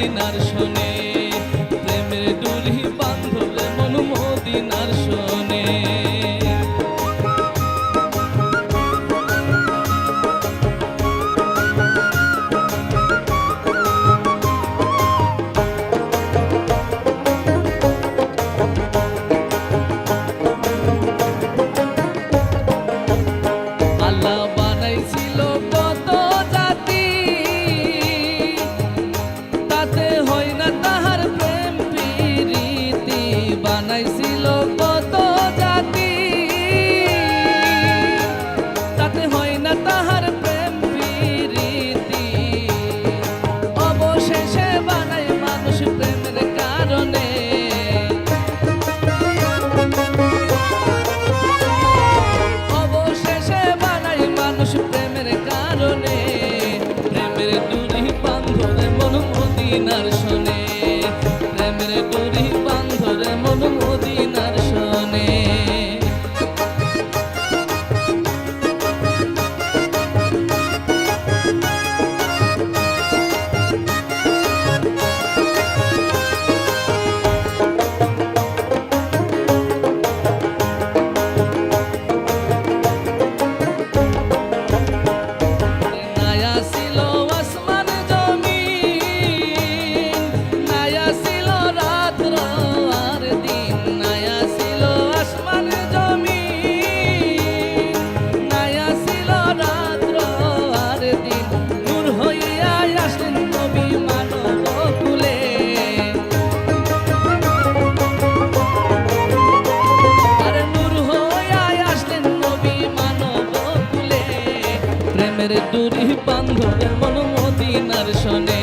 মদিনার শোনে প্রেমের ডুরি বান্ধবে মন মদিনার শোনে। দড়ি বান্ধ এমন মদিনার সনে।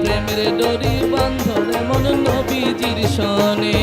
প্রেমের দড়ি বান্ধ এমন নবীজির সনে।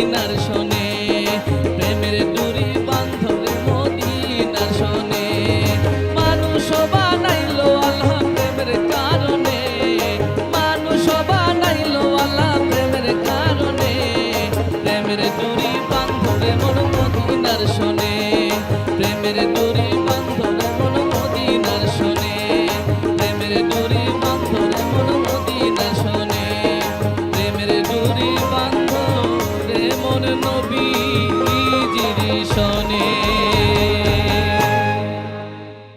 মদিনার শোনে প্রেমের দূরে বান্ধবে মদিনার শোনে মানুষ বানাইলো আল্লাহ প্রেমের কারণে, মানুষ বানাইলো আল্লাহ প্রেমের কারণে। প্রেমের দূরে বান্ধবে মন মদিনার শোনে প্রেমের দূরে বান্ধবে